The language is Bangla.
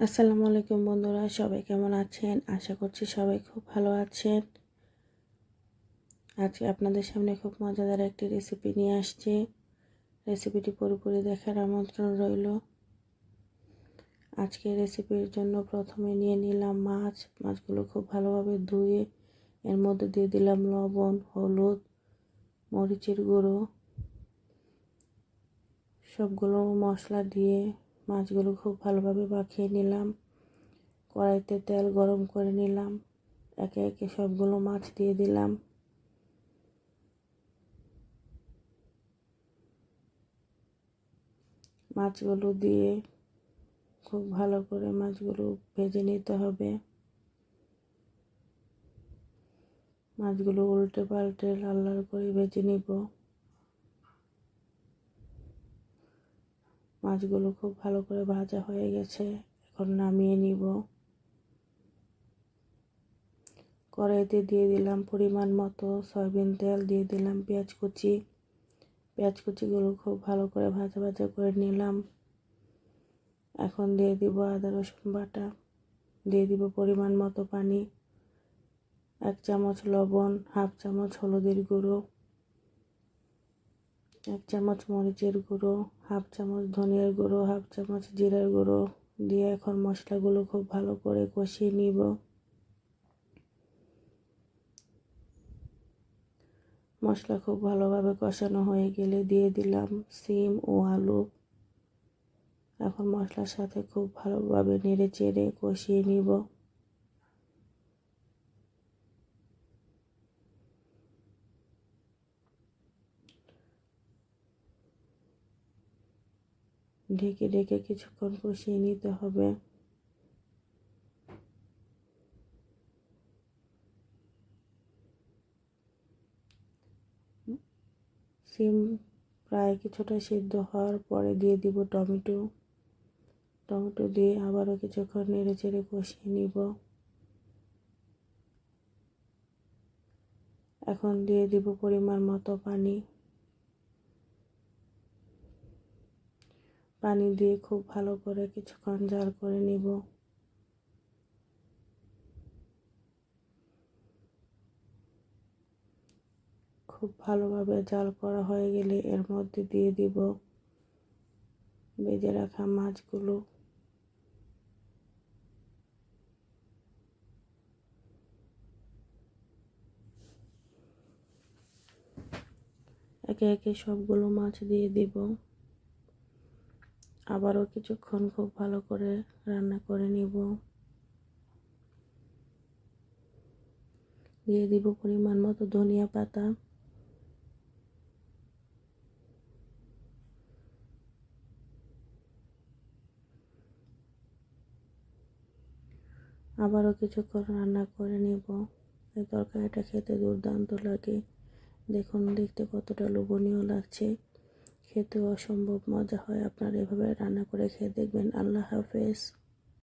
আসসালামু আলাইকুম বন্ধুরা, সবাই কেমন আছেন? আশা করছি সবাই খুব ভালো আছেন। আজকে আপনাদের সামনে খুব মজাদার একটি রেসিপি নিয়ে আসছি। রেসিপিটি পুরোপুরি দেখার আমন্ত্রণ রইল। আজকে রেসিপির জন্য প্রথমে নিয়ে নিলাম মাছ। মাছগুলো খুব ভালোভাবে ধুয়ে এর মধ্যে দিয়ে দিলাম লবণ, হলুদ, মরিচের গুঁড়ো। সবগুলো মশলা দিয়ে মাছগুলো খুব ভালোভাবে মাখিয়ে নিলাম। কড়াইতে তেল গরম করে নিলাম। একে একে সবগুলো মাছ দিয়ে দিলাম। মাছগুলো দিয়ে খুব ভালো করে মাছগুলো ভেজে নিতে হবে। মাছগুলো উল্টে পাল্টে লাল লাল করে ভেজে নিব। মাছগুলো খুব ভালো করে ভাজা হয়ে গেছে। এখন নামিয়ে নিব। কড়াইতে দিয়ে দিলাম পরিমাণ মতো সয়াবিন তেল, দিয়ে দিলাম পেঁয়াজ কুচি। পেঁয়াজ কুচিগুলো খুব ভালো করে ভাজা ভাজা করে নিলাম। এখন দিয়ে দিব আদা, রসুন বাটা। দিয়ে দিব পরিমাণ মতো পানি, এক চামচ লবণ, হাফ চামচ হলুদের গুঁড়ো। এক চামচ মরিচের গুঁড়ো, হাফ চামচ ধনিয়ার গুঁড়ো, হাফ চামচ জিরার গুঁড়ো দিয়ে এখন মশলাগুলো খুব ভালো করে কষিয়ে নিব। মশলা খুব ভালোভাবে কষানো হয়ে গেলে দিয়ে দিলাম সিম ও আলু। এখন মশলার সাথে খুব ভালোভাবে নেড়ে চেড়ে কষিয়ে নিব। ঢেকে ঢেকে কিছুক্ষণ কষিয়ে নিতে হবে। সিম প্রায় কিছুটা সিদ্ধ হওয়ার পরে দিয়ে দিব টমেটো। টমেটো দিয়ে আবারও কিছুক্ষণ নেড়ে চেড়ে কষিয়ে নিব। এখন দিয়ে দিব পরিমাণ মতো পানি। পানি দিয়ে খুব ভালো করে কিছুক্ষণ জাল করে নিব। খুব ভালোভাবে জাল করা হয়ে গেলে এর মধ্যে দিয়ে দিব বেজে রাখা মাছগুলো। একে একে সবগুলো মাছ দিয়ে দিব। আবারও কিছুক্ষণ খুব ভালো করে রান্না করে নিব। দিয়ে দিব পরিমাণ মতো ধনিয়া পাতা। আবারও কিছুক্ষণ রান্না করে নেব। এই তরকারিটা খেতে দুর্দান্ত লাগে। দেখুন, দেখতে কতটা লোভনীয় লাগছে। খেতে অসম্ভব মজা হয় আপনার এভাবে রান্না করে খেয়ে দেখবেন। আল্লাহ হাফেজ।